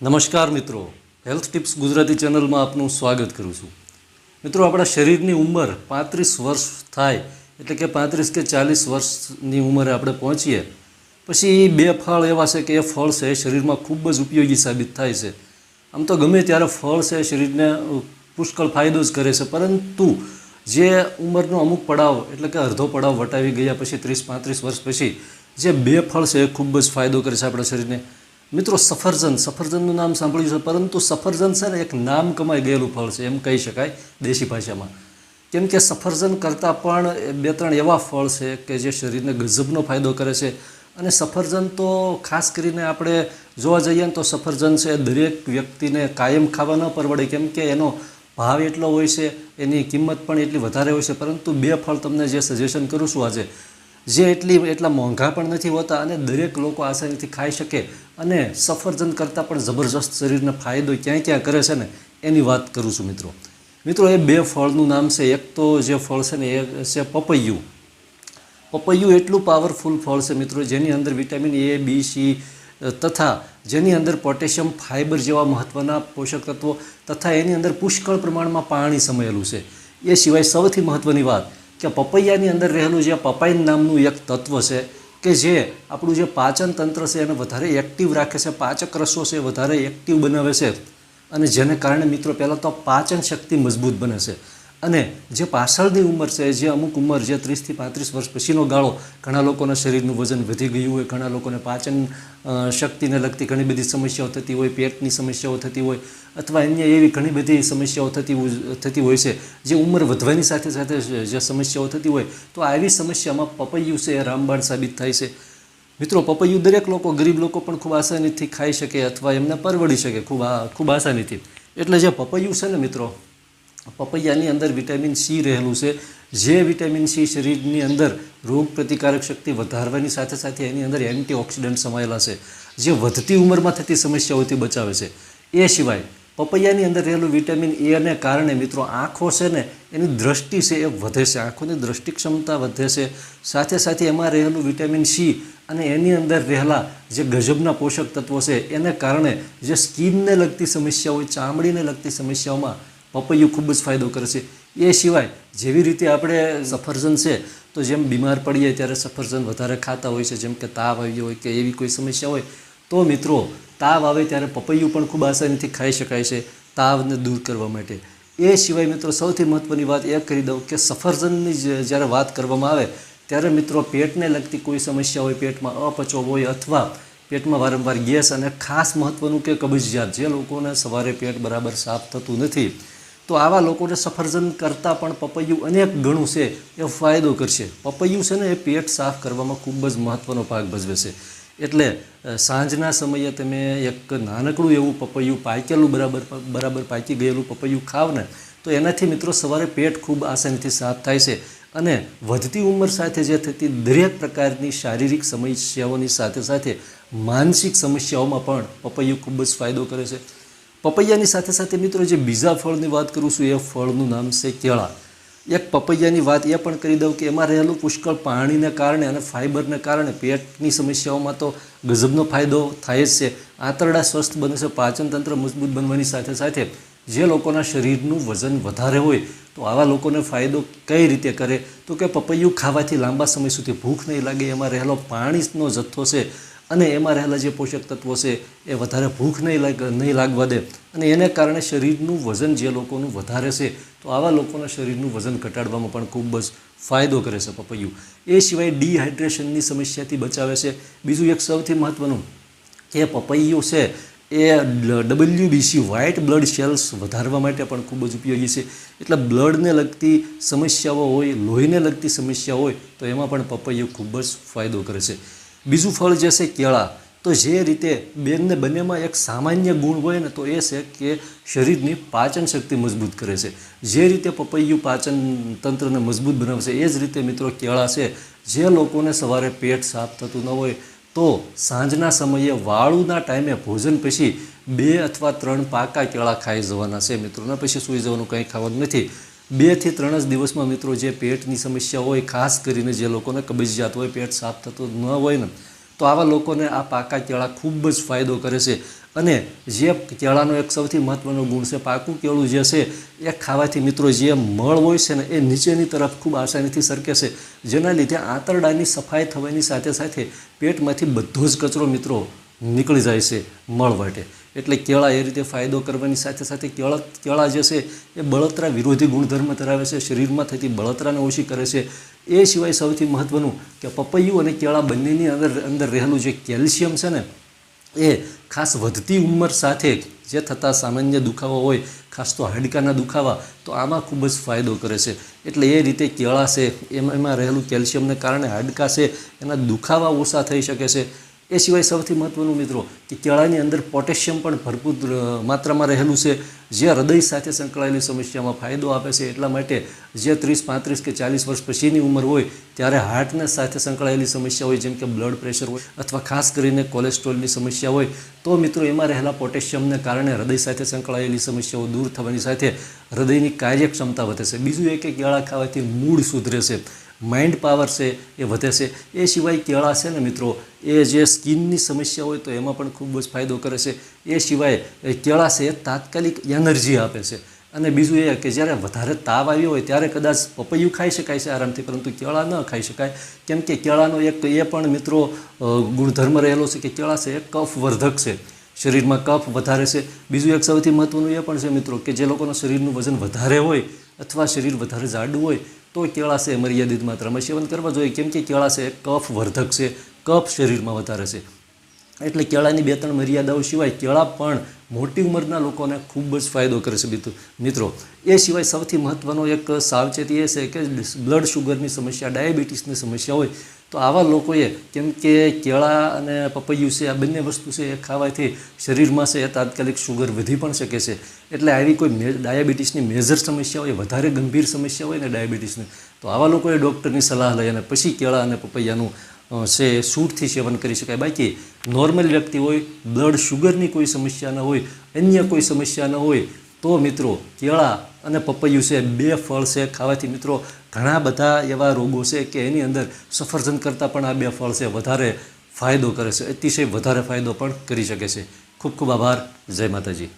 નમસ્કાર મિત્રો. Health tips Gujarati ચેનલમાં આપનું સ્વાગત કરું છું. મિત્રો, આપણા શરીરની ઉંમર પાંત્રીસ વર્ષ થાય, એટલે કે પાંત્રીસ કે ચાલીસ વર્ષની ઉંમરે આપણે પહોંચીએ, પછી બે ફળ એવા છે કે એ ફળ છે એ શરીરમાં ખૂબ જ ઉપયોગી સાબિત થાય છે. આમ તો ગમે ત્યારે ફળ છે શરીરને પુષ્કળ ફાયદો જ કરે છે, પરંતુ જે ઉંમરનો અમુક પડાવ, એટલે કે અડધો પડાવ વટાવી ગયા પછી ત્રીસ પાંત્રીસ વર્ષ પછી, જે બે ફળ છે એ ખૂબ જ ફાયદો કરે છે આપણા શરીરને. મિત્રો સફરજન, સફરજનનું નામ સાંભળ્યું છે, પરંતુ સફરજન છે ને એક નામ કમાઈ ગયેલું ફળ છે, એમ કહી શકાય દેશી ભાષામાં. કેમ કે સફરજન કરતાં પણ બે ત્રણ એવા ફળ છે કે જે શરીરને ગજબનો ફાયદો કરે છે. અને સફરજન તો ખાસ કરીને આપણે જોવા જઈએ ને તો સફરજન છે દરેક વ્યક્તિને કાયમ ખાવા ન પરવડે, કેમ કે એનો ભાવ એટલો હોય છે, એની કિંમત પણ એટલી વધારે હોય છે, પરંતુ બે ફળ તમને જે સજેશન કરું છું આજે. જે એટલી એટલા મોંઘા પણ નથી હોતા અને દરેક લોકો આસાનીથી ખાઈ શકે અને સફરજન કરતાં પણ જબરજસ્ત શરીરને ફાયદો ક્યાં ક્યાં કરે છે ને એની વાત કરું છું મિત્રો. મિત્રો, એ બે ફળનું નામ છે. એક તો જે ફળ છે ને એ છે પપૈયું. પપૈયું એટલું પાવરફુલ ફળ છે મિત્રો, જેની અંદર વિટામિન એ બી સી તથા જેની અંદર પોટેશિયમ ફાઇબર જેવા મહત્ત્વના પોષક તત્વો તથા એની અંદર પુષ્કળ પ્રમાણમાં પાણી સમાયેલું છે. એ સિવાય સૌથી મહત્ત્વની વાત કે પપૈયાની અંદર રહેલું જે પપાઈન નામનું એક તત્વ છે, કે જે આપણું જે પાચન તંત્ર છે એને વધારે એક્ટિવ રાખે છે, પાચક રસો છે વધારે એક્ટિવ બનાવે છે. અને જેને કારણે મિત્રો પહેલાં તો પાચન શક્તિ મજબૂત બને છે. અને જે પાછળની ઉંમર છે, જે અમુક ઉંમર જે ત્રીસથી પાંત્રીસ વર્ષ પછીનો ગાળો, ઘણા લોકોના શરીરનું વજન વધી ગયું હોય, ઘણા લોકોને પાચન શક્તિને લગતી ઘણી બધી સમસ્યાઓ થતી હોય, પેટની સમસ્યાઓ થતી હોય, અથવા અન્ય એવી ઘણી બધી સમસ્યાઓ થતી થતી હોય છે, જે ઉંમર વધવાની સાથે સાથે જે સમસ્યાઓ થતી હોય, તો આવી સમસ્યામાં પપૈયું છે એ રામબાણ સાબિત થાય છે. મિત્રો, પપૈયું દરેક લોકો, ગરીબ લોકો પણ ખૂબ આસાનીથી ખાઈ શકે અથવા એમને પરવડી શકે, ખૂબ ખૂબ આસાનીથી. એટલે જે પપૈયું છે ને મિત્રો પપૈયાની અંદર વિટામિન સી રહેલું છે. જે વિટામિન સી શરીરની અંદર રોગ પ્રતિકારક શક્તિ વધારવાની સાથે સાથે એની અંદર એન્ટીઓક્સિડન્ટ સમાયેલા છે. જે વધતી ઉંમરમાં થતી સમસ્યાઓથી બચાવે છે. એ સિવાય પપૈયાની અંદર રહેલું વિટામિન એને કારણે મિત્રો આંખો છે ને, એની દ્રષ્ટિ છે એ વધે છે. આંખોની દ્રષ્ટિ ક્ષમતા વધે છે. સાથે સાથે એમાં રહેલું વિટામિન સી અને એની અંદર રહેલા જે ગજબના પોષક તત્વો છે, એને કારણે જે સ્કિનને લગતી સમસ્યાઓ હોય, ચામડીને લગતી સમસ્યાઓમાં પપૈયું ખૂબ જ ફાયદો કરે છે. એ સિવાય જેવી રીતે આપણે સફરજન છે, તો જેમ બીમાર પડીએ ત્યારે સફરજન વધારે ખાતા હોય છે. જેમ કે તાવ આવ્યો હોય કે એવી કોઈ સમસ્યા હોય, તો મિત્રો તાવ આવે ત્યારે પપૈયું પણ ખૂબ આસાનીથી ખાઈ શકાય છે તાવને દૂર કરવા માટે. એ સિવાય મિત્રો સૌથી મહત્ત્વની વાત એ કરી દઉં કે સફરજનની જ્યારે વાત કરવામાં આવે, ત્યારે મિત્રો પેટને લગતી કોઈ સમસ્યા હોય, પેટમાં અપચો હોય અથવા પેટમાં વારંવાર ગેસ અને ખાસ મહત્ત્વનું કે કબજિયાત, જે લોકોને સવારે પેટ બરાબર સાફ થતું નથી તો આવા લોકોને સફરજન કરતાં પણ પપૈયું અનેક ગણું છે, એ ફાયદો કરશે. પપૈયું છે ને, એ પેટ સાફ કરવામાં ખૂબ જ મહત્ત્વનો ભાગ ભજવે છે. એટલે સાંજના સમયે તમે એક નાનકડું એવું પપૈયું પાકેલું બરાબર બરાબર પાકી ગયેલું પપૈયું ખાવ ને, તો એનાથી મિત્રો સવારે પેટ ખૂબ આસાનીથી સાફ થાય છે. અને વધતી ઉંમર સાથે જે થતી દરેક પ્રકારની શારીરિક સમસ્યાઓની સાથે સાથે માનસિક સમસ્યાઓમાં પણ પપૈયું ખૂબ જ ફાયદો કરે છે. પપૈયાની સાથે સાથે મિત્રો જે બીજા ફળની વાત કરું છું, એ ફળનું નામ છે કેળા. એક પપૈયાની વાત એ પણ કરી દઉં કે એમાં રહેલું પુષ્કળ પાણીને કારણે અને ફાઇબરને કારણે પેટની સમસ્યાઓમાં તો ગજબનો ફાયદો થાય જ છે. આંતરડા સ્વસ્થ બને છે પાચનતંત્ર મજબૂત બનવાની સાથે સાથે જે લોકોના શરીરનું વજન વધારે હોય તો આવા લોકોને ફાયદો કઈ રીતે કરે? તો કે પપૈયું ખાવાથી લાંબા સમય સુધી ભૂખ નહીં લાગે, એમાં રહેલો પાણીનો જથ્થો છે અને એમાં રહેલા જે પોષક તત્વો છે, એ વધારે ભૂખ નહીં લાગ, નહીં લાગવા દે. અને એને કારણે શરીરનું વજન જે લોકોનું વધારે છે, તો આવા લોકોના શરીરનું વજન ઘટાડવામાં પણ ખૂબ જ ફાયદો કરે છે પપૈયું. એ સિવાય ડિહાઇડ્રેશનની સમસ્યાથી બચાવે છે. બીજું એક સૌથી મહત્ત્વનું કે પપૈયું છે, એ ડબલ્યુબીસી, વ્હાઇટ બ્લડ સેલ્સ વધારવા માટે પણ ખૂબ જ ઉપયોગી છે. એટલે બ્લડને લગતી સમસ્યાઓ હોય, લોહીને લગતી સમસ્યા હોય, તો એમાં પણ પપૈયું ખૂબ જ ફાયદો કરે છે. બીજું ફળ જે છે કેળા, તો જે રીતે બેનને બંનેમાં એક સામાન્ય ગુણ હોય ને તો એ છે કે શરીરની પાચન શક્તિ મજબૂત કરે છે. જે રીતે પપૈયું પાચન તંત્રને મજબૂત બનાવે છે એ જ રીતે મિત્રો કેળા છે. જે લોકોને સવારે પેટ સાફ થતું ન હોય તો સાંજના સમયે વાળુના ટાઈમે ભોજન પછી બે અથવા ત્રણ પાકા કેળા ખાઈ જવાના છે. મિત્રોને પછી સૂઈ જવાનું કંઈ ખાવાનું નથી. બેથી ત્રણ જ દિવસમાં મિત્રો જે પેટની સમસ્યા હોય, ખાસ કરીને જે લોકોને કબજિયાત હોય, પેટ સાફ થતું ન હોય ને, તો આવા લોકોને આ પાકા કેળા ખૂબ જ ફાયદો કરે છે. અને જે કેળાનો એક સૌથી મહત્ત્વનો ગુણ છે, પાકું કેળું જે છે, એ ખાવાથી મિત્રો જે મળ હોય છે ને, એ નીચેની તરફ ખૂબ આસાનીથી સરકે છે. જેના લીધે આંતરડાની સફાઈ થવાની સાથે સાથે પેટમાંથી બધો જ કચરો મિત્રો નીકળી જાય છે મળ માટે એટલે કેળા એ રીતે ફાયદો કરવાની સાથે સાથે કેળા કેળા જે છે એ બળતરા વિરોધી ગુણધર્મ ધરાવે છે, શરીરમાં થતી બળતરાને ઓછી કરે છે. એ સિવાય સૌથી મહત્ત્વનું કે પપૈયું અને કેળા બંનેની અંદર અંદર રહેલું જે કેલ્શિયમ છે ને, એ ખાસ વધતી ઉંમર સાથે જે થતા સામાન્ય દુખાવા હોય, ખાસ તો હાડકાના દુખાવા, તો આમાં ખૂબ જ ફાયદો કરે છે. એટલે એ રીતે કેળા છે એમાં રહેલું કેલ્શિયમને કારણે હાડકા છે, એના દુખાવા ઓછા થઈ શકે છે. એ સિવાય સૌથી મહત્ત્વનું મિત્રો કે કેળાની અંદર પોટેશિયમ પણ ભરપૂર માત્રામાં રહેલું છે. જે હૃદય સાથે સંકળાયેલી સમસ્યામાં ફાયદો આપે છે એટલા માટે જે ત્રીસ, પાંત્રીસ કે ચાલીસ વર્ષ પછીની ઉંમર હોય ત્યારે હાર્ટને સાથે સંકળાયેલી સમસ્યા હોય, જેમ કે બ્લડ પ્રેશર હોય અથવા ખાસ કરીને કોલેસ્ટ્રોલની સમસ્યા હોય, તો મિત્રો એમાં રહેલા પોટેશિયમને કારણે હૃદય સાથે સંકળાયેલી સમસ્યાઓ દૂર થવાની સાથે હૃદયની કાર્યક્ષમતા વધે છે. બીજું એ કે કેળા ખાવાથી મૂડ સુધરે છે. માઇન્ડ પાવર છે, એ વધે છે. એ સિવાય કેળા છે ને મિત્રો, એ જે સ્કિનની સમસ્યા હોય તો એમાં પણ ખૂબ જ ફાયદો કરે છે. એ સિવાય કેળા છે એ તાત્કાલિક એનર્જી આપે છે. અને બીજું એ કે જ્યારે વધારે તાવ આવ્યો હોય ત્યારે કદાચ પપૈયું ખાઈ શકાય છે આરામથી, પરંતુ કેળા ન ખાઈ શકાય. કેમ કે કેળાનો એક એ પણ મિત્રો ગુણધર્મ રહેલો છે કે કેળા છે એ કફ વર્ધક છે. શરીરમાં કફ વધારે છે. બીજું એક સૌથી મહત્ત્વનું એ પણ છે મિત્રો કે જે લોકોના શરીરનું વજન વધારે હોય અથવા શરીર વધારે જાડું હોય તો કેળા છે મર્યાદિત માત્રામાં સેવન કરવા જોઈએ. કેમ કે કેળા છે કફ વર્ધક છે. કફ શરીરમાં વધારે છે. એટલે કેળાની બે ત્રણ મર્યાદાઓ સિવાય કેળા પણ મોટી ઉંમરના લોકોને ખૂબ જ ફાયદો કરે છે મિત્રો. એ સિવાય સૌથી મહત્ત્વનો એક સાવચેતી એ છે કે બ્લડ શુગરની સમસ્યા, ડાયાબિટીસની સમસ્યા હોય, તો આવા લોકોએ કેમ કે કેળા અને પપૈયું છે, આ બંને વસ્તુ છે એ ખાવાથી શરીરમાં છે એ તાત્કાલિક શુગર વધી પણ શકે છે. એટલે આવી કોઈ મે, ડાયાબિટીસની મેજર સમસ્યા હોય, વધારે ગંભીર સમસ્યા હોય ને ડાયાબિટીસની, તો આવા લોકોએ ડૉક્ટરની સલાહ લઈ અને પછી કેળા અને પપૈયાનું છે સૂટથી સેવન કરી શકાય. બાકી નોર્મલ વ્યક્તિ હોય, બ્લડ શુગરની કોઈ સમસ્યા ન હોય, અન્ય કોઈ સમસ્યા ન હોય, તો મિત્રો કેળા અને પપૈયું છે બે ફળ છે ખાવાથી મિત્રો ઘણા બધા એવા રોગો છે કે એની અંદર સફરજન કરતાં પણ આ બે ફળ છે વધારે ફાયદો કરે છે અતિશય વધારે ફાયદો પણ કરી શકે છે ખૂબ ખૂબ આભાર. જય માતાજી.